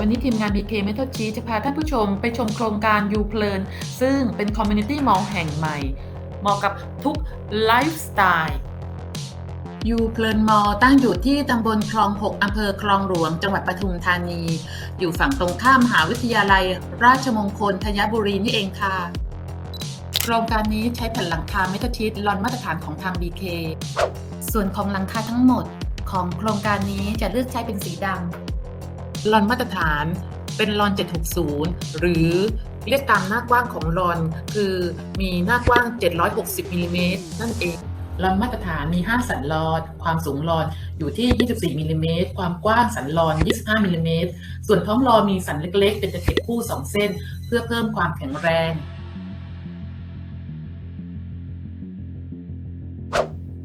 วันนี้ทีมงาน BK Method Cheat จะพาท่านผู้ชมไปชมโครงการยูเพลินซึ่งเป็นคอมมูนิตี้มอลแห่งใหม่ เหมาะกับทุกไลฟ์สไตล์ยูเพลินมอลตั้งอยู่ที่ตำบลคลอง 6 อำเภอคลองหลวง จังหวัดปทุมธานี อยู่ฝั่งตรงข้ามมหาวิทยาลัย ราชมงคลธัญบุรีนี่เองค่ะ โครงการนี้ใช้แผ่นหลังคาเมทัลชีตลอนมาตรฐานของทาง BK ส่วนของหลังคาทั้งหมดของโครงการนี้จะเลือกใช้เป็นสีดำ ลอนมาตรฐานเป็นลอน 760 หรือเรียกตามหน้ากว้างของลอนคือมีหน้ากว้าง 760มิลลิเมตรนั่นเองลอนมาตรฐานมี 5 สันลอน ความสูงลอนอยู่ที่ 24มิลลิเมตร ความกว้างสันลอน 25มิลลิเมตร ส่วนท้องลอนมีสันเล็กๆ เป็นตะเข็บคู่ 2 เส้น เพื่อเพิ่มความแข็งแรง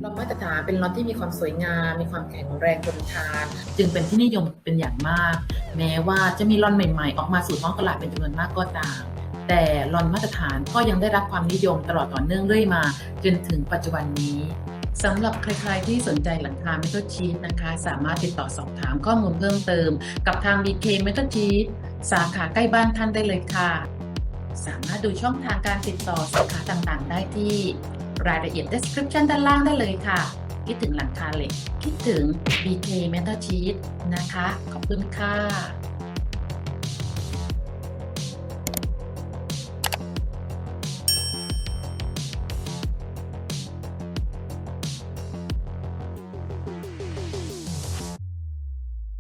ลอนมาตรฐานเป็นลอนที่มีความสวยงาม มีความแข็งแรงทนทาน จึงเป็นที่นิยมเป็นอย่างมาก แม้ว่าจะมีลอนใหม่ ๆ ออกมาสู่ท้องตลาดเป็นจำนวนมากก็ตาม แต่ลอนมาตรฐานก็ยังได้รับความนิยมตลอดต่อเนื่องเรื่อยมา จนถึงปัจจุบันนี้สำหรับใครๆที่สนใจหลังคา Metal Sheet นะคะ สามารถติดต่อสอบถามข้อมูลเพิ่มเติม กับทาง BK Metal Sheet สาขาใกล้บ้านท่านได้เลยค่ะ สามารถดูช่องทางการติดต่อสาขาต่างๆ ได้ที่ รายละเอียด description ด้านล่างได้เลยค่ะ คิดถึงหลังคาเหล็ก คิดถึง BK Metal Sheet นะคะ ขอบคุณค่ะ